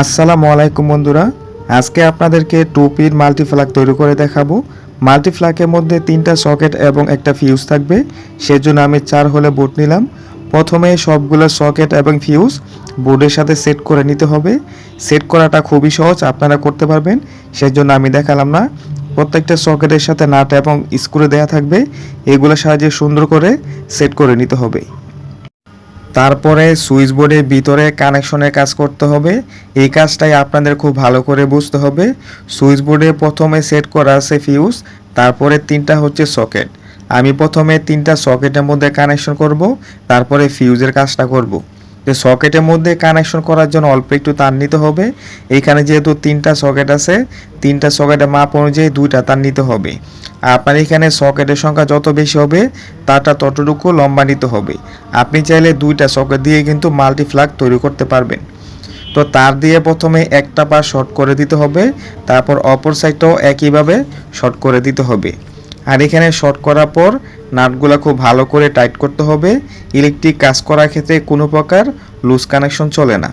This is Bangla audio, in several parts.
আসসালামু আলাইকুম বন্ধুরা। আজকে আপনাদেরকে টু পিন মাল্টিফ্লাগ তৈরি করে দেখাবো। মাল্টিফ্লাগের মধ্যে তিনটা সকেট এবং একটা ফিউজ থাকবে। সেজন্য আমি চার হলে বোর্ড নিলাম। প্রথমে সবগুলো সকেট এবং ফিউজ বোর্ডের সাথে সেট করে নিতে হবে। সেট করাটা খুবই সহজ, আপনারা করতে পারবেন। সেজন্য আমি দেখালাম না। প্রত্যেকটা সকেটের সাথে নাট এবং স্ক্রু দেওয়া থাকবে। এগুলোর সাহায্যে সুন্দর করে সেট করে নিতে হবে। তারপরে সুইচ বোর্ডের ভিতরে কানেকশনের কাজ করতে হবে। এই কাজটাই আপনাদের খুব ভালো করে বুঝতে হবে। সুইচ বোর্ডে প্রথমে সেট করা আছে ফিউজ তারপরে তিনটা হচ্ছে সকেট আমি প্রথমে তিনটা সকেটের মধ্যে কানেকশন করব, তারপরে ফিউজের কাজটা করব। তো সকেটের মধ্যে কানেকশন করার জন্য অল্প একটু তার নিতে হবে। এখানে যেহেতু তিনটা সকেট আছে, তিনটা সকেটের মাপ অনুযায়ী দুইটা তার নিতে হবে। আপনার এখানে সকেটের সংখ্যা যত বেশি হবে, তারটা ততটুকু লম্বা নিতে হবে। আপনি চাইলে দুইটা সকেট দিয়ে কিন্তু মাল্টিফ্লাগ তৈরি করতে পারবেন। তো তার দিয়ে প্রথমে একটা পা শর্ট করে দিতে হবে, তারপর অপর সাইডটাও একইভাবে শর্ট করে দিতে হবে। আর এখানে শর্ট করার পর নাটগুলো খুব ভালো করে টাইট করতে হবে। ইলেকট্রিক কাজ করার ক্ষেত্রে কোনো প্রকার লুজ কানেকশন চলে না।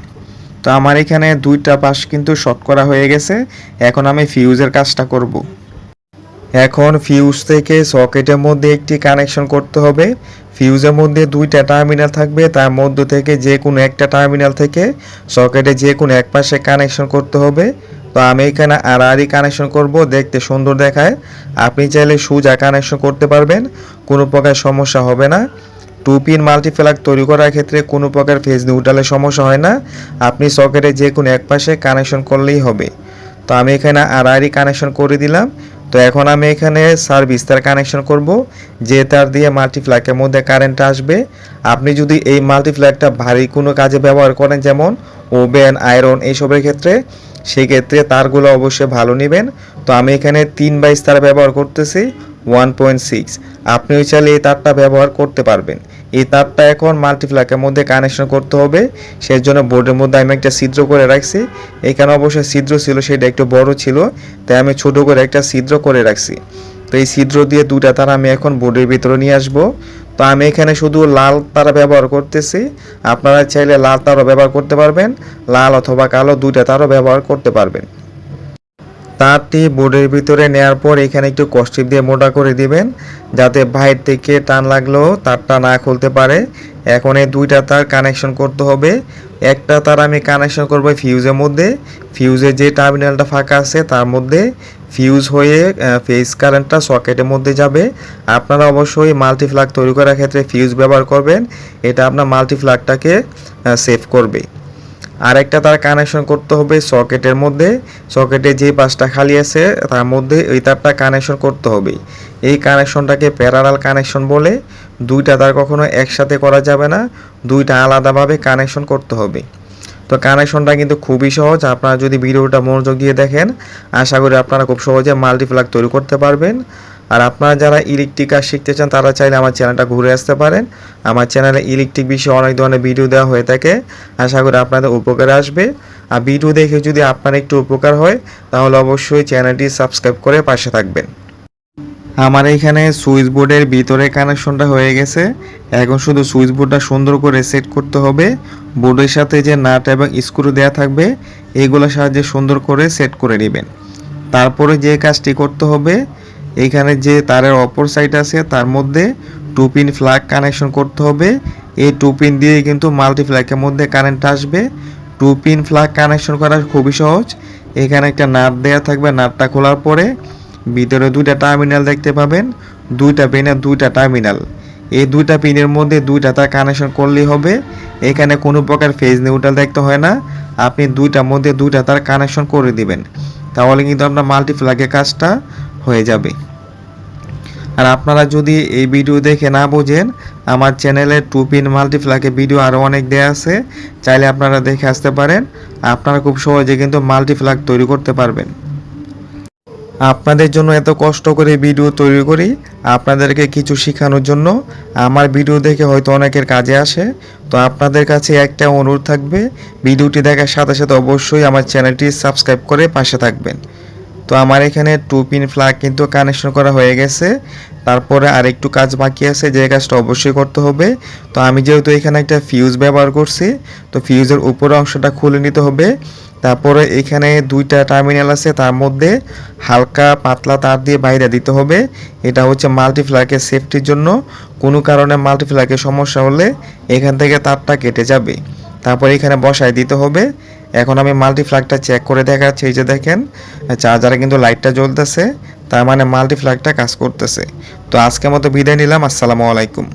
তো আমার এখানে দুইটা পাশ কিন্তু শর্ট করা হয়ে গেছে। এখন আমি ফিউজের কাজটা করব। এখন ফিউজ থেকে সকেটের মধ্যে একটি কানেকশন করতে হবে। ফিউজের মধ্যে দুইটা টার্মিনাল থাকবে। তার মধ্য থেকে যে কোনো একটা টার্মিনাল থেকে সকেটে যে কোনো এক পাশে কানেকশন করতে হবে। তো আমি এখানে আড়াআড়ি কানেকশন করব, দেখতে সুন্দর দেখায়। আপনি চাইলে সুজা কানেকশন করতে পারবেন, কোনো প্রকার সমস্যা হবে না। টু পিন মাল্টিফ্লাগ তৈরি করার ক্ষেত্রে কোনো প্রকার ফেজ নিউট্রালের সমস্যা হয় না। আপনি সকেটে যে কোনো এক পাশে কানেকশন করলেই হবে। তো আমি এখানে আড়াআড়ি কানেকশন করে দিলাম। তো এখন আমি এখানে সার্ভিস তার কানেকশন করব, যে তার দিয়ে মাল্টিফ্ল্যাগের মধ্যে কারেন্ট আসবে। আপনি যদি এই মাল্টিফ্ল্যাগটা ভারী কোনো কাজে ব্যবহার করেন, যেমন ওভেন আয়রন এইসবের ক্ষেত্রে সেই ক্ষেত্রে তারগুলো অবশ্যই ভালো নেবেন। তো আমি এখানে তিন বাইশ তার ব্যবহার করতেছি ওয়ান পয়েন্ট সিক্স আপনিও চাইলে এই তারটা ব্যবহার করতে পারবেন। এই তারটা এখন মাল্টিপ্লাকের মধ্যে কানেকশন করতে হবে। সেই জন্য বোর্ডের মধ্যে আমি একটা ছিদ্র করে রাখছি। এখানে অবশ্যই ছিদ্র ছিল, সেটা একটু বড় ছিল। তাই আমি ছোট করে একটা ছিদ্র করে রাখছি। তো এই ছিদ্র দিয়ে দুটা তার আমি এখন বোর্ডের ভিতরে নিয়ে আসব। তো আমি এখানে শুধু লাল তারা ব্যবহার করতেছি। আপনারা চাইলে লাল তারও ব্যবহার করতে পারবেন, লাল অথবা কালো দুইটা তারও ব্যবহার করতে পারবেন। তারটি বোর্ডের ভিতরে নেওয়ার পর এখানে একটু কষ্টিপ দিয়ে মোটা করে দিবেন, যাতে বাইর থেকে টান লাগলেও তারটা না খুলতে পারে। এখন এই দুইটা তার কানেকশন করতে হবে। একটা তার আমি কানেকশন করব ফিউজের মধ্যে। ফিউজের যে টার্মিনালটা ফাঁকা আছে তার মধ্যে ফিউজ হয়ে ফেস কারেন্টটা সকেটের মধ্যে যাবে। আপনারা অবশ্যই মাল্টিফ্লাগ তৈরি করার ক্ষেত্রে ফিউজ ব্যবহার করবেন। এটা আপনার মাল্টিফ্লাগটাকে সেভ করবে। আরেকটা তার কানেকশন করতে হবে সকেটের মধ্যে। সকেটে যে পাঁচটা খালি আছে, তার মধ্যে ওই তারটা কানেকশন করতে হবে। এই কানেকশনটাকে প্যারালাল কানেকশন বলে দুইটা তার কখনো একসাথে করা যাবে না, দুইটা আলাদাভাবে কানেকশন করতে হবে। তো কানেকশনটা কিন্তু খুবই সহজ, আপনারা যদি ভিডিওটা মনোযোগ দিয়ে দেখেন, আশা করি আপনারা খুব সহজে মাল্টিপ্লাগ তৈরি করতে পারবেন। আর আপনারা যারা ইলেকট্রিক কাজ শিখতে চান, তারা চাইলে আমার চ্যানেলটা ঘুরে আসতে পারেন। আমার চ্যানেলে ইলেকট্রিক বিষয়ে অনেক ধরনের ভিডিও দেওয়া হয়ে থাকে। আশা করি আপনাদের উপকারে আসবে। আর ভিডিও দেখে যদি আপনার একটু উপকার হয়, তাহলে অবশ্যই চ্যানেলটি সাবস্ক্রাইব করে পাশে থাকবেন। আমার এখানে সুইচ বোর্ডের ভিতরে কানেকশনটা হয়ে গেছে। এখন শুধু সুইচ বোর্ডটা সুন্দর করে সেট করতে হবে। বোর্ডের সাথে যে নাট এবং স্ক্রু দেওয়া থাকবে, এগুলোর সাহায্যে সুন্দর করে সেট করে নেবেন। তারপরে যে কাজটি করতে হবে এখানে যে তারের অপর সাইড আছে, তার মধ্যে টু পিন ফ্ল্যাগ কানেকশন করতে হবে। এই টু পিন দিয়ে কিন্তু মাল্টি ফ্ল্যাগের মধ্যে কারেন্ট আসবে। টু পিন ফ্ল্যাগ কানেকশন করা খুবই সহজ। এখানে একটা নাট দেওয়া থাকবে নাটটা খোলার পরে ভিতরে দুইটা টার্মিনাল দেখতে পাবেন। দুইটা পিনের দুইটা টার্মিনাল এই দুইটা পিনের মধ্যে দুইটা তার কানেকশন করলেই হবে। এখানে কোনো প্রকার ফেজ নিউট্রাল দেখতে হয় না। আপনি দুইটার মধ্যে দুইটা তার কানেকশন করে দিবেন। তাহলে কিন্তু আপনার মাল্টি ফ্ল্যাগের কাজটা হয়ে যাবে। আর আপনারা যদি এই ভিডিও দেখে না বোঝেন, আমার চ্যানেলে টু পিন মাল্টিফ্লাকে ভিডিও আরও অনেক দেওয়া আছে, চাইলে আপনারা দেখে আসতে পারেন। আপনারা খুব সহজে কিন্তু মাল্টিফ্লাগ তৈরি করতে পারবেন। আপনাদের জন্য এত কষ্ট করে ভিডিও তৈরি করি, আপনাদেরকে কিছু শেখানোর জন্য। আমার ভিডিও দেখে হয়তো অনেকের কাজে আসে। তো আপনাদের কাছে একটা অনুরোধ থাকবে, ভিডিওটি দেখার সাথে সাথে অবশ্যই আমার চ্যানেলটি সাবস্ক্রাইব করে পাশে থাকবেন। তো আমার এখানে টু পিন ফ্ল্যাগ কিন্তু কানেকশন করা হয়ে গেছে। তারপরে আরেকটু কাজ বাকি আছে, যে কাজটা অবশ্যই করতে হবে। তো আমি যেহেতু এখানে একটা ফিউজ ব্যবহার করছি, তো ফিউজের উপরের অংশটা খুলে নিতে হবে। তারপরে এখানে দুইটা টার্মিনাল আছে, তার মধ্যে হালকা পাতলা তার দিয়ে বাইরে দিতে হবে। এটা হচ্ছে মাল্টিপ্লাকের সেফটির জন্য। কোনো কারণে মাল্টিপ্লাকের সমস্যা হলে এখান থেকে তারটা কেটে যাবে। তারপর এখানে বসায় দিতে হবে। এখন আমি মাল্টিফ্ল্যাগটা চেক করে দেখাচ্ছি, এই যে দেখেন চার্জারে কিন্তু লাইটটা জ্বলতেছে, তার মানে মাল্টিফ্ল্যাগটা কাজ করতেছে। তো আজকের মতো বিদায় নিলাম, আসসালামু আলাইকুম।